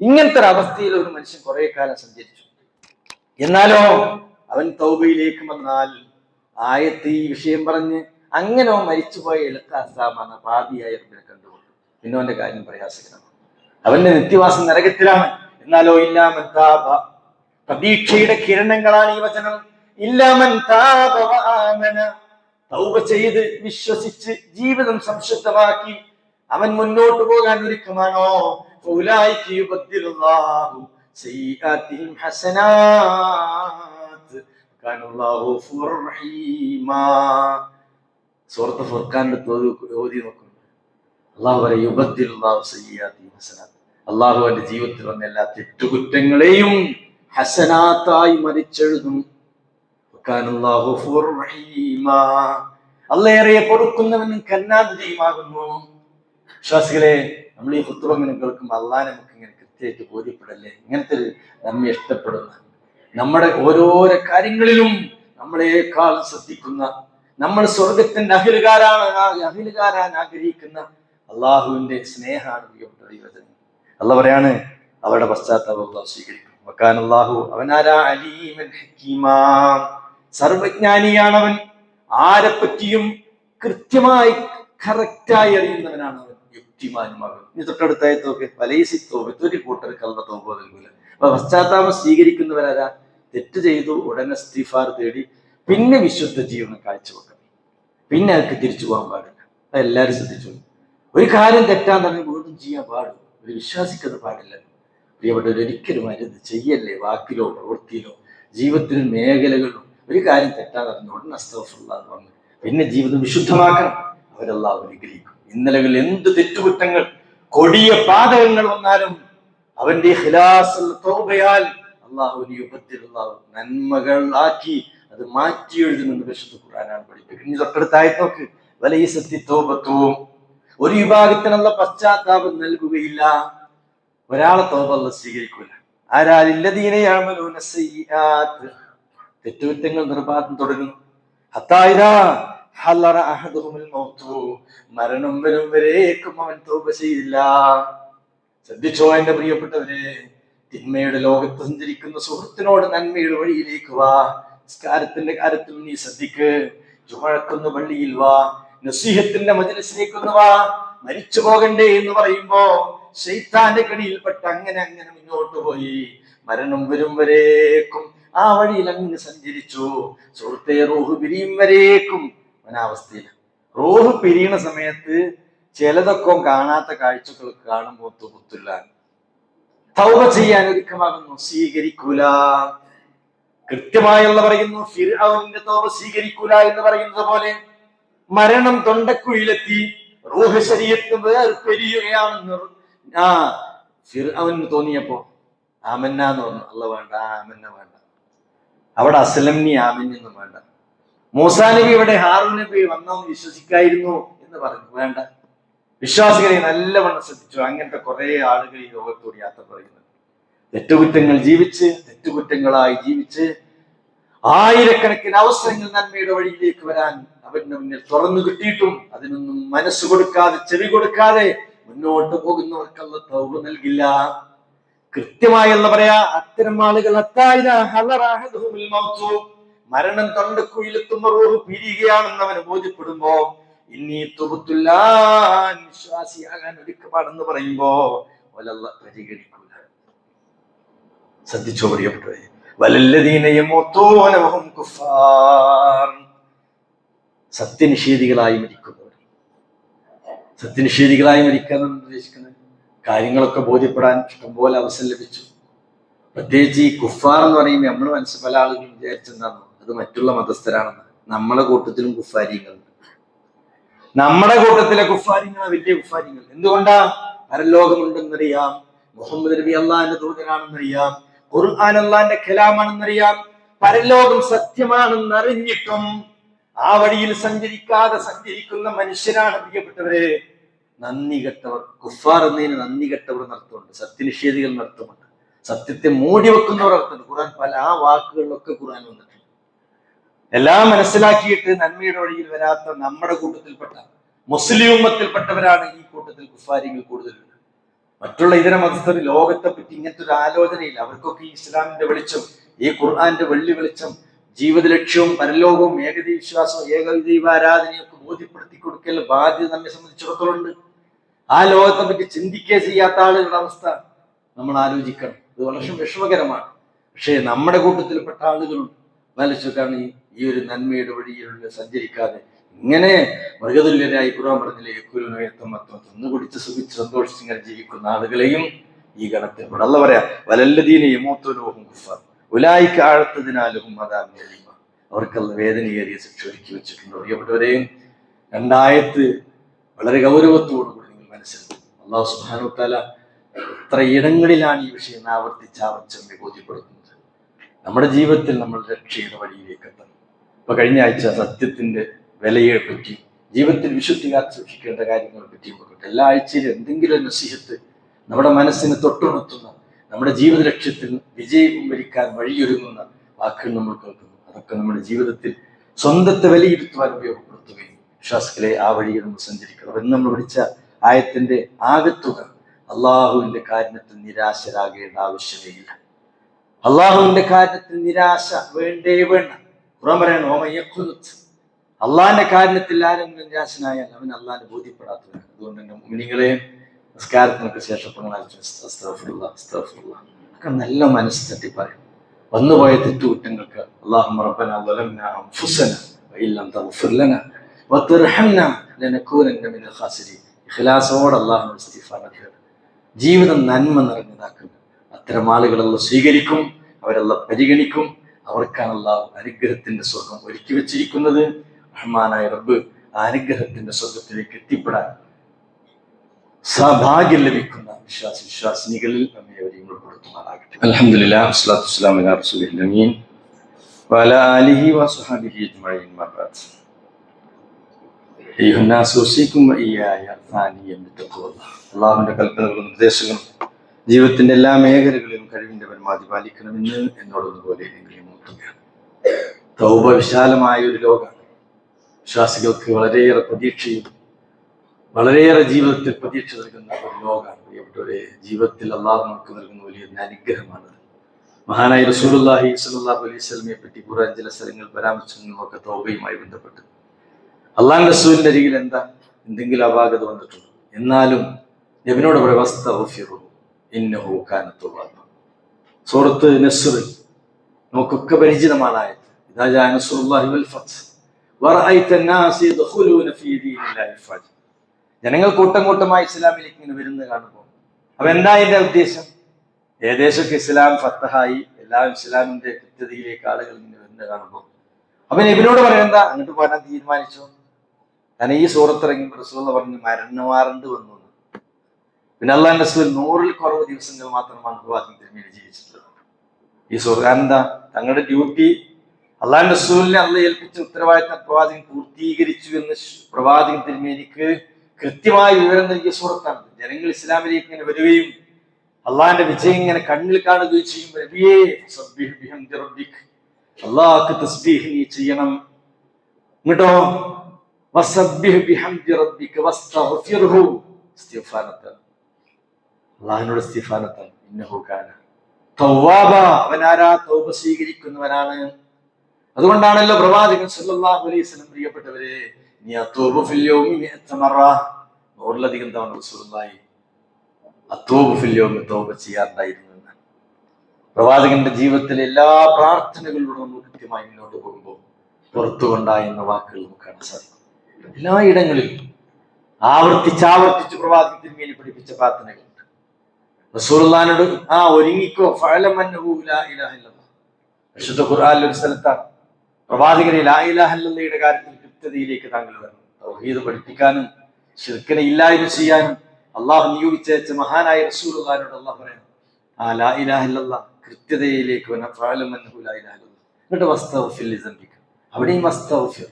ഇങ്ങനത്തെ ഒരു അവസ്ഥയിൽ ഒരു മനുഷ്യൻ കുറെ കാലം സഞ്ചരിച്ചു. എന്നാലോ അവൻ തൗബയിലേക്ക് വന്നാൽ ആയത്ത് ഈ വിഷയം പറഞ്ഞ് അങ്ങനെ അവൻ മരിച്ചുപോയ ഇലക്കാസാമാണ് പാപിയായ റബ്ബിനെ കണ്ടുകൊണ്ടു പിന്നെ അവന്റെ കാര്യം പ്രയാസകരമാണ്. അവന്റെ നിത്യവാസം നരകത്തിലാണ്. എന്നാലോ ഇല്ലാമെത്താ പ്രതീക്ഷയുടെ കിരണങ്ങളാണ് ഈ വചനം. ഇല്ലാമൻ താപവാമന തൗപ ചെയ്ത് വിശ്വസിച്ച് ജീവിതം സംശുദ്ധമാക്കി അവൻ മുന്നോട്ട് പോകാൻ ഒരുക്കമാണോ? ഫൗലായിക യുബദ്ദിലുല്ലാഹു സയ്യിആതിഹിം ഹസനാത്ത്. കാനല്ലാഹു ഗഫൂറുർ റഹീമാ. സൂറത്ത് ഫുർഖാന്റെ തോത് ഓതി നോക്കുന്നു അള്ളാഹു അള്ളാഹു എന്റെ ജീവിതത്തിൽ വന്ന എല്ലാ തെറ്റുകുറ്റങ്ങളെയും ഹസനാത്തായി മരിച്ചെഴുതും. അള്ളയേറെ പൊറുക്കുന്നവനും കന്നാതിരിയുമാകുന്നു വിശ്വാസികളെ നമ്മൾ ഈ ഫുത്തുബ ഇങ്ങനെ കേൾക്കുമ്പോൾ അള്ളാഹ് നമുക്ക് ഇങ്ങനെ കൃത്യമായിട്ട് ബോധ്യപ്പെടല്ലേ? ഇങ്ങനത്തെ നമ്മെ ഇഷ്ടപ്പെടുന്ന നമ്മുടെ ഓരോരോ കാര്യങ്ങളിലും നമ്മളെക്കാൾ ശ്രദ്ധിക്കുന്ന നമ്മൾ സ്വർഗത്തിന്റെ അഖിലുകാരാണ് അഖിലുകാരാൻ ആഗ്രഹിക്കുന്ന അള്ളാഹുവിന്റെ സ്നേഹമാണ് പ്രിയപ്പെട്ട ദൈവത്തിന് അല്ല പറയാണ് അവരുടെ പശ്ചാത്തലം അള്ളാഹു സ്വീകരിക്കും. അവൻ അവനാരാ അലീമൻ ഹക്കീമാ? ആരെ ആരെപ്പറ്റിയും കൃത്യമായി കറക്റ്റായി അറിയുന്നവനാണ് അവൻ. യുക്തിമാനുമാകും ഇനി തൊട്ടടുത്തായത്തൊക്കെ വലയസിത്തോപത്ത് ഒരു കൂട്ടർക്ക് അല്ല തോപ നൽകൂല അപ്പൊ പശ്ചാത്താപം സ്വീകരിക്കുന്നവരാരാ? തെറ്റ് ചെയ്തു ഉടനെ സ്തിഫാർ തേടി പിന്നെ വിശുദ്ധ ജീവനം കാഴ്ചവെക്കണം. പിന്നെ അവർക്ക് തിരിച്ചു പോകാൻ പാടില്ല. അതെല്ലാവരും ശ്രദ്ധിച്ചു ഒരു കാര്യം തെറ്റാൻ തന്നെ വീണ്ടും ചെയ്യാൻ പാടും ഒരു വിശ്വാസിക്കത് പാടില്ല. പ്രിയപ്പെട്ടവർ ഒരിക്കലും അരുത് ചെയ്യല്ലേ? വാക്കിലോ പ്രവൃത്തിയിലോ ജീവിതത്തിന് മേഖലകളിലും ഒരു കാര്യം തെറ്റാതെ അറിഞ്ഞു ഉടനെ പിന്നെ ജീവിതം വിശുദ്ധമാക്കണം. അവരെല്ലാം അനുഗ്രഹിക്കും. ഇന്നലകളിൽ എന്ത് തെറ്റുകുറ്റങ്ങൾ കൊടിയ പാതകങ്ങൾ വന്നാലും അവന്റെ തൗബയാൽ അള്ളാഹുവിനെ യുഗത്തിലുള്ള നന്മകൾ ആക്കി അത് മാറ്റി എഴുതുമെന്ന് വിശുദ്ധ ഖുർആനാണ് പഠിപ്പിക്കുന്നത്. തൊട്ടടുത്തായി നോക്ക്. വലയ സത്യത്തോപത്വവും ഒരു വിഭാഗത്തിനുള്ള പശ്ചാത്താപം നൽകുകയില്ല. ഒരാളെ തോപല്ല സ്വീകരിക്കൂല. ആരാലില്ലതീനയാമലൂന തെറ്റുകുറ്റങ്ങൾ നിർബാധം തുടരുന്നു ഹത്തായിരാ ഹല്ലറ മരണം വരും വരേക്കും അവൻ തോപ ചെയ്തില്ല. ശ്രദ്ധിച്ചോ എന്റെ പ്രിയപ്പെട്ടവരെ തിന്മയുടെ ലോകത്ത് സഞ്ചരിക്കുന്ന സുഹൃത്തിനോട് നന്മയുടെ വഴിയിലേക്ക് വാ. നിസ്കാരത്തിന്റെ കാര്യത്തിൽ നീ ശ്രദ്ധിക്ക്. ചുമഴക്കുന്ന പള്ളിയിൽ വാ. നസീഹത്തിന്റെ മജലിസിലേക്കൊന്ന് വാ. മരിച്ചു പോകണ്ടേ എന്ന് പറയുമ്പോ ശൈത്താന്റെ കടിയിൽപ്പെട്ട് അങ്ങനെ അങ്ങനെ മുന്നോട്ട് പോയി. മരണം വരും വരേക്കും ആ വഴിയിൽ അങ്ങ് സഞ്ചരിച്ചു. സുഹൃത്തെ റോഹ് പിരിയും വരേക്കും. അവനാവസ്ഥയിൽ റോഹ് പിരിയണ സമയത്ത് ചിലതൊക്കെ കാണാത്ത കാഴ്ചകൾ കാണുമ്പോൾ തുറത്തില്ല തൗബ ചെയ്യാൻ ഒരുക്കമാകുന്നു. സ്വീകരിക്കൂല. കൃത്യമായുള്ള പറയുന്നു ഫിർഅവന്റെ തൗബ സ്വീകരിക്കൂല എന്ന് പറയുന്നത് പോലെ മരണം തൊണ്ടക്കുഴിയിലെത്തി. റോഹ് ശരീരത്തിന് വേർപെരിയുകയാണെന്ന് ആ ഫിർഅവന് തോന്നിയപ്പോ ആമന്ന എന്ന് പറഞ്ഞു. അല്ല വേണ്ട ആമന്ന വേണ്ട. അവിടെ അസലംനി ആമിനൊന്നും വേണ്ട. മൂസാ നബി ഇവിടെ ഹാറൂൻ നബി വിശ്വസിക്കായിരുന്നു എന്ന് പറഞ്ഞു. വേണ്ട. വിശ്വാസികളെ നല്ലവണ്ണം ശ്രദ്ധിച്ചു. അങ്ങനത്തെ കുറെ ആളുകൾ ഈ ലോകത്തോട് യാത്ര പറയുന്നു. തെറ്റുകുറ്റങ്ങൾ ജീവിച്ച് തെറ്റുകുറ്റങ്ങളായി ജീവിച്ച് ആയിരക്കണക്കിന് അവസരങ്ങൾ നന്മയുടെ വഴിയിലേക്ക് വരാൻ അവന് മുന്നിൽ തുറന്നു കിട്ടിയിട്ടും അതിനൊന്നും മനസ്സ് കൊടുക്കാതെ ചെവി കൊടുക്കാതെ മുന്നോട്ട് പോകുന്നവർക്കുള്ള തൗബ നൽകില്ല. കൃത്യമായുള്ള പറയാ അത്തരം ആളുകൾ മരണം തൊണ്ട കുയിലെത്തുന്ന റൂഹ് പിരിയുകയാണെന്ന് അവന് ബോധ്യപ്പെടുമ്പോ ഇനി വിശ്വാസിയാകാൻ ഒരുക്കപ്പാടെന്ന് പറയുമ്പോ ഒലല്ല പരിഗണിക്കൂല. ശ്രദ്ധിച്ചോ കുഫാർ. സത്യനിഷേധികളായി മരിക്കുന്നവർ സത്യനിഷേധികളായി മരിക്കാൻ നമ്മൾ ഉദ്ദേശിക്കുന്നത് കാര്യങ്ങളൊക്കെ ബോധ്യപ്പെടാൻ ഇഷ്ടംപോലെ അവസരം ലഭിച്ചു. പ്രത്യേകിച്ച് ഈ കുഫാർ എന്ന് പറയുമ്പോൾ നമ്മൾ മനസ്സിൽ പല ആളുകളും വിചാരിച്ചെന്താണ്? അത് മറ്റുള്ള മതസ്ഥരാണെന്ന്. നമ്മളെ കൂട്ടത്തിലും കുഫാരിങ്ങളുണ്ട് നമ്മുടെ കൂട്ടത്തിലെ കുഫാരിങ്ങൾ വലിയ കുഫാരിങ്ങൾ എന്തുകൊണ്ടാ? പരലോകമുണ്ടെന്നറിയാം. മുഹമ്മദ് നബി അള്ളാഹിന്റെ ദൂതനാണെന്നറിയാം. ഖുർആൻ അള്ളാഹിന്റെ ഖലാമാണെന്നറിയാം പരലോകം സത്യമാണെന്ന് അറിഞ്ഞിട്ടും ആ വഴിയിൽ സഞ്ചരിക്കാതെ സഞ്ചരിക്കുന്ന മനുഷ്യരാണ് പ്രിയപ്പെട്ടവരെ. നന്ദി കെട്ടവർ കുഫാർ എന്നതിന് നന്ദി കെട്ടവർ നടത്തുന്നുണ്ട് സത്യനിഷേധികൾ നടത്തുന്നുണ്ട് സത്യത്തെ മൂടി വെക്കുന്നവർ നടത്തുന്നുണ്ട് ഖുർആൻ പല ആ വാക്കുകളിലൊക്കെ ഖുർആൻ വന്നിട്ടുണ്ട്. എല്ലാം മനസ്സിലാക്കിയിട്ട് നന്മയുടെ വഴിയിൽ വരാത്ത നമ്മുടെ കൂട്ടത്തിൽപ്പെട്ട മുസ്ലിം ഉമ്മത്തിൽപ്പെട്ടവരാണ് ഈ കൂട്ടത്തിൽ കുഫാരികൾ കൂടുതലുണ്ട് മറ്റുള്ള ഇതര മതസ്ഥർ ലോകത്തെ പറ്റി ഇങ്ങനത്തെ ഒരു ആലോചനയില്ല. അവർക്കൊക്കെ ഈ ഇസ്ലാമിന്റെ വെളിച്ചം ഈ ഖുർആന്റെ വെള്ളി വെളിച്ചം ജീവിത ലക്ഷ്യവും പരലോകവും ഏകദൈവ വിശ്വാസവും ഏകദൈവ ആരാധനയൊക്കെ ബോധ്യപ്പെടുത്തി കൊടുക്കൽ ബാധ്യത നമ്മെ സംബന്ധിച്ചിടത്തോളം ഉണ്ട് ആ ലോകത്തെ പറ്റി ചിന്തിക്കുക ചെയ്യാത്ത ആളുകളുടെ അവസ്ഥ നമ്മൾ ആലോചിക്കണം. ഇത് വളരെ വിഷമകരമാണ്. പക്ഷേ നമ്മുടെ കൂട്ടത്തിൽപ്പെട്ട ആളുകളുണ്ട് ആലോചിച്ചാണ് ഈ ഒരു നന്മയുടെ വഴിയിലുള്ള സഞ്ചരിക്കാതെ ഇങ്ങനെ മൃഗതുല്യരായി ഖുർആൻ പറഞ്ഞില്ലേ യക്കുലുനയത്തമ്മത്തം തിന്നു കുടിച്ച് സുഖിച്ച് സന്തോഷിച്ച് ഇങ്ങനെ ജീവിക്കുന്ന ആളുകളെയും ഈ ഗണത്തിൽ പെടും. അല്ല പറയാ. വലല്ലദീന യമൂത്തുനോഹും കുഫാർ. ഉലായിക്ക് ആഴത്തതിനാലും അതാമിയ അവർക്കുള്ള വേദനയേറിയ ശിക്ഷ ഒരുക്കി വെച്ചിട്ടുണ്ട്. അറിയപ്പെട്ടവരെയും രണ്ടായത്ത് വളരെ ഗൗരവത്തോടുകൂടി നിങ്ങൾ മനസ്സിലാക്കും അള്ളാഹു സുബാനു തല എത്ര ഇടങ്ങളിലാണ് ഈ വിഷയം ആവർത്തിച്ച് ആവർത്തിച്ച് ബോധ്യപ്പെടുത്തുന്നത്? നമ്മുടെ ജീവിതത്തിൽ നമ്മൾ രക്ഷയുടെ വഴിയിലേക്ക് എത്തണം ഇപ്പൊ കഴിഞ്ഞ ആഴ്ച സത്യത്തിന്റെ വിലയെ പറ്റി ജീവിതത്തിൽ വിശുദ്ധി കാത്ത് സൂക്ഷിക്കേണ്ട കാര്യങ്ങളെ പറഞ്ഞിട്ട് എല്ലാ ആഴ്ചയിലും എന്തെങ്കിലും നസീഹത്ത് നമ്മുടെ മനസ്സിനെ തൊട്ടുണർത്തുന്ന നമ്മുടെ ജീവിത ലക്ഷ്യത്തിൽ വിജയം വരിക്കാൻ വഴിയൊരുങ്ങുന്ന വാക്കുകൾ നമ്മൾ കേൾക്കുന്നു. അതൊക്കെ നമ്മുടെ ജീവിതത്തിൽ സ്വന്തത്തെ വിലയിരുത്തുവാൻ ഉപയോഗപ്പെടുത്തുകയും വിശ്വാസികളെ ആ വഴിയിൽ നമ്മൾ സഞ്ചരിക്കണം. എന്ന് നമ്മൾ പഠിച്ച ആയത്തിന്റെ ആകത്തുക അള്ളാഹുവിന്റെ കാര്യത്തിൽ നിരാശരാകേണ്ട ആവശ്യമേ ഇല്ല അള്ളാഹുവിന്റെ കാര്യത്തിൽ നിരാശ വേണ്ടേ വേണ്ട. പറയണം ഓമയ്യക്കുന്നുത്ത് അള്ളാഹിന്റെ കാര്യത്തിൽ ആരെങ്കിലും നിരാശനായാൽ അവൻ അള്ളാഹിനെ ബോധ്യപ്പെടാത്തവനാണ്. അതുകൊണ്ട് തന്നെ മുനികളെ നിസ്കാരത്തിനൊക്കെ ശേഷം. ഒക്കെ നല്ല മനസ്സ് തട്ടി പറയും. വന്നുപോയ തെറ്റുകുറ്റങ്ങൾക്ക് അള്ളാഹു ഇഖ്ലാസോടെ ഇസ്തിഗ്ഫാർ ജീവിതം നന്മ നിറഞ്ഞതാക്കുന്നു അത്തരം ആളുകളെല്ലാം സ്വീകരിക്കും അവരെല്ലാം പരിഗണിക്കും. അവർക്കാണ് അനുഗ്രഹത്തിന്റെ സ്വർഗം ഒരുക്കി വെച്ചിരിക്കുന്നത്. റഹ്മാനായ റബ്ബ് ആ അനുഗ്രഹത്തിന്റെ സ്വർഗത്തിലേക്ക് എത്തിപ്പെടാൻ സഭാഗ്യം ലഭിക്കുന്ന വിശ്വാസ വിശ്വാസിനികളിൽ നമ്മേവരെയും ഉൾപ്പെടുത്തുമാറാകട്ടെ അലഹമില്ല അസ്ലാത്തു വസ്സലാമിൻ റസൂലിൻ വല ആലിഹി വസുഹാബിഹി അജ്മഈൻ മബാദ് അള്ളാഹുവിന്റെ കൽപ്പനകളും നിർദ്ദേശങ്ങളും ജീവിതത്തിന്റെ എല്ലാ മേഖലകളിലും കഴിവിന്റെ പരമാവധി പാലിക്കണമെന്ന് എന്നോടൊന്നുപോലെ എങ്കിലും ഓർക്കുകയാണ് തൗപ വിശാലമായ ഒരു ലോകമാണ്. വിശ്വാസികൾക്ക് വളരെയേറെ പ്രതീക്ഷയും വളരെയേറെ ജീവിതത്തിൽ പ്രതീക്ഷ നൽകുന്ന ഒരു ലോകമാണ് പ്രിയപ്പെട്ടവരെ ജീവിതത്തിൽ അള്ളാഹു നമുക്ക് നൽകുന്ന വലിയ അനുഗ്രഹമാണ് മഹാനായ റസൂലുള്ളാഹി സ്വല്ലല്ലാഹു അലൈഹി വസല്ലമയെ പറ്റി ഖുർആൻ ചില സ്ഥലങ്ങൾ പരാമർശങ്ങളൊക്കെ തൗബയുമായി ബന്ധപ്പെട്ട് അള്ളാഹ് റസൂലിന്റെ അരികിൽ എന്താ എന്തെങ്കിലും അപാകത വന്നിട്ടുണ്ട് എന്നാലും നബിനോട് വ്യവസ്ഥ ഇന്നഹു കാന തൗവാബ സൂറത്ത് നസ്ർ നമുക്കൊക്കെ പരിചിതമാണ് ആയത് ഇദാ ജാ നസ്റുല്ലാഹി വൽ ഫത്ത് വറഅയ്ത الناس يدخلون في دين الله فاج ജനങ്ങൾ കൂട്ടം കൂട്ടമായി ഇസ്ലാമിലേക്ക് ഇങ്ങനെ വരുന്നത് കാണുമ്പോൾ അപ്പൊ എന്താ എന്റെ ഉദ്ദേശം? ഏകദേശമൊക്കെ ഇസ്ലാം ഫത്തഹായി എല്ലാം ഇസ്ലാമിന്റെ കൃത്യതയിലേക്ക് ആളുകൾ ഇങ്ങനെ വരുന്നത് കാണുമ്പോൾ അപ്പൊ നബിനോട് എന്താ? അങ്ങോട്ട് പോരാൻ തീരുമാനിച്ചു? കാരണം ഈ സൂറത്തിറങ്ങി റസൂൽ പറഞ്ഞു മരണമാറണ്ട് വന്നു. പിന്നെ അള്ളാഹ് റസൂൽ നൂറിൽ കുറവ് ദിവസങ്ങൾ മാത്രമാണ് പ്രവാചകൻ തിരുമേനി ജീവിച്ചിട്ടുള്ളത്. ഈ സൂറ കാരണം എന്താ? തങ്ങളുടെ ഡ്യൂട്ടി അള്ളാഹ് റസൂലിനെ അള്ള ഏൽപ്പിച്ച ഉത്തരവാദിത്തം പ്രവാചകൻ പൂർത്തീകരിച്ചു എന്ന് പ്രവാചകൻ തിരുമേനിക്ക് കൃത്യമായ വിവരം നൽകിയ സൂറത്താണ് ജനങ്ങൾ ഇസ്ലാമിലേക്ക് ഇങ്ങനെ വരികയും അള്ളാഹിന്റെ വിജയം ഇങ്ങനെ കണ്ണിൽ കാണുകയും ചെയ്യും തസ്ബീഹ് നീ ചെയ്യണം. എന്നിട്ടോ തൗബ സ്വീകരിക്കുന്നവനാണ്? അതുകൊണ്ടാണല്ലോ പ്രവാചകൻ സല്ലല്ലാഹു അലൈഹി വസല്ലം പ്രിയപ്പെട്ടവരെ നൂറിലധികം തവണ റസൂലുള്ളാഹി അത്തൂബു ഫിൽ യൗമി തൗബ ചെയ്യാറുണ്ടായിരുന്നു. പ്രവാചകന്റെ ജീവിതത്തിലെ എല്ലാ പ്രാർത്ഥനകളിലൂടെ നമ്മൾ കൃത്യമായി മുന്നോട്ട് പോകുമ്പോൾ പുറത്തുകൊണ്ടായി എന്ന വാക്കുകൾ നമുക്ക് കാണാൻ സാധിക്കും. എല്ലായിടങ്ങളിലും ആവർത്തിച്ചാവർത്തിച്ച് പ്രവാചകത്തിന് തിരുമേനി പഠിപ്പിച്ച പ്രാർത്ഥനകളുണ്ട്. റസൂലുള്ളാഹിനോട് ആ ഒരുങ്ങിക്കോ വിശുദ്ധ ഖുർആനിൽ ഒരു സ്ഥലത്താണ്. പ്രവാചകനെ ലാ ഇലാഹ കാര്യത്തിൽ കൃത്യതയിലേക്ക് താങ്കൾ വരണം. തൗഹീദ് പഠിപ്പിക്കാനും ശിർക്കനെ ഇല്ലായ്മ ചെയ്യാനും അള്ളാഹു നിയോഗിച്ചയച്ച മഹാനായ റസൂലുകാരോട് അള്ളാഹ് പറയണം. ആ ലാ കൃത്യതയിലേക്ക് ലാ അവിടെയും വസ്തഗ്ഫിർ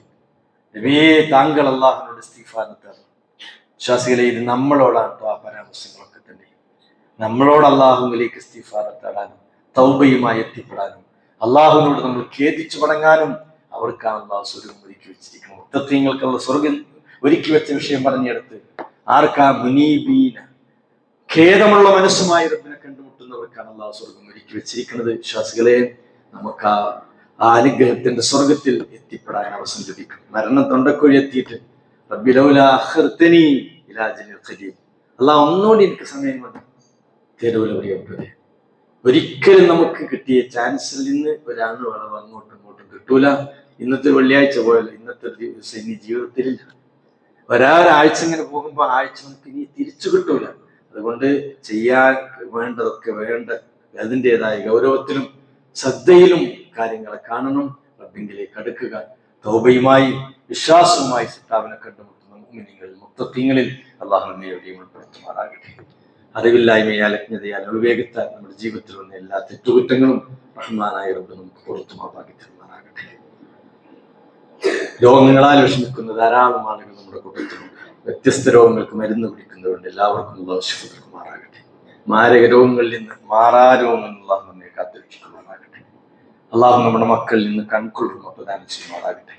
നബിയേ താങ്കൾ അള്ളാഹുനോട് സ്തീഫാനത്താണ് വിശ്വാസികളെ ഇത് നമ്മളോടാണ് ആ പരാമർശങ്ങളൊക്കെ തന്നെ. നമ്മളോട് അള്ളാഹുവിലേക്ക് സ്തീഫാനത്താടാനും തൗബയുമായി എത്തിപ്പെടാനും അള്ളാഹുവിനോട് നമ്മൾ ഖേദിച്ചു മടങ്ങാനും അവർക്കാണ് അള്ളാഹു സ്വർഗം ഒരുക്കി വെച്ചിരിക്കുന്നത് മുത്തത്വങ്ങൾക്കുള്ള സ്വർഗം ഒരുക്കി വെച്ച വിഷയം പറഞ്ഞെടുത്ത് ആർക്കാ മുനീബീന ഖേദമുള്ള മനസ്സുമായി റബ്ബിനെ കണ്ടുമുട്ടുന്നവർക്കാണ് അള്ളാഹു സ്വർഗം ഒരുക്കി വെച്ചിരിക്കുന്നത് വിശ്വാസികളെ നമുക്ക് ആ ആ അനുഗ്രഹത്തിന്റെ സ്വർഗത്തിൽ എത്തിപ്പെടാൻ അവസരം ലഭിക്കും. മരണം തൊണ്ടക്കുഴി എത്തിയിട്ട് റബ്ബിലൗല അഖർതനി ഇലാ അജലിൽ ഖരീബ് അള്ളാഹ് ഒന്നുകൂടി എനിക്ക് സമയം കൊണ്ട് തരൂല ഒരിക്കലും നമുക്ക് കിട്ടിയ ചാൻസിൽ നിന്ന് ഒരാണ് വളവ് അങ്ങോട്ടും ഇങ്ങോട്ടും കിട്ടൂല. ഇന്നത്തെ വെള്ളിയാഴ്ച പോയല്ലോ. ഇന്നത്തെ ദിവസം ഇനി ജീവിതത്തിലില്ല ഒരാഴ്ച ഇങ്ങനെ പോകുമ്പോൾ ആഴ്ച നമുക്ക് ഇനി തിരിച്ചു കിട്ടൂല. അതുകൊണ്ട് ചെയ്യാൻ വേണ്ടതൊക്കെ വേണ്ട അതിന്റെതായ ഗൗരവത്തിലും ശ്രദ്ധയിലും കാര്യങ്ങളെ കാണണം. റബ്ബിങ്കിലേക്ക് അടുക്കുക. തൗബയുമായി വിശ്വാസവുമായി സിത്താവിനെ കണ്ടുമുട്ടുന്ന മുഅ്മിനീങ്ങളിൽ മുത്തത്തിങ്ങളിൽ അള്ളാഹു ഉൾപ്പെടുത്തുമാറാകട്ടെ. അറിവില്ലായ്മയാൽ അജ്ഞതയാൽ അവിവേകത്താൽ നമ്മുടെ ജീവിതത്തിൽ വന്ന എല്ലാ തെറ്റുകുറ്റങ്ങളും റഹ്മാനായ റബ്ബ് നമുക്ക് പുറത്തു മാപ്പാക്കി തരുമാറാകട്ടെ. രോഗങ്ങളാൽ വിഷമിക്കുന്ന ധാരാളം ആളുകൾ നമ്മുടെ കൂട്ടത്തിലുണ്ട് വ്യത്യസ്ത രോഗങ്ങൾക്ക് മരുന്ന് പിടിക്കുന്നവരുണ്ട് എല്ലാവർക്കും ഉള്ള ആവശ്യപ്പെടുമാറാകട്ടെ മാരക രോഗങ്ങളിൽ നിന്ന് മാറാ രോഗങ്ങളിൽ നിന്ന് അള്ളാഹു നമ്മെ കാത്തുരക്ഷിക്കുമാറാകട്ടെ അള്ളാഹു നമ്മുടെ മക്കളിൽ നിന്ന് കൺകൊള്ളുന്ന പ്രദാനം ചെയ്യുമാറാകട്ടെ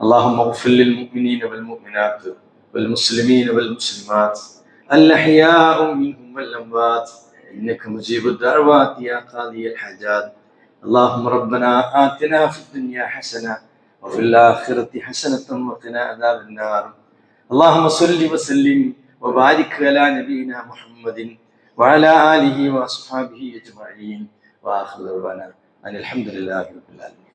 اللهم اغفر للمؤمنين والمؤمنات والمسلمين والمسلمات الأحياء منهم والأموات إنك مجيب الدعوات يا قاضي الحاجات اللهم ربنا آتنا في الدنيا حسنة وفي الآخرة حسنة وقنا عذاب النار اللهم صل وسلم وبارك على نبينا محمد وعلى آله وأصحابه أجمعين وآخر دعوانا أن الحمد لله رب العالمين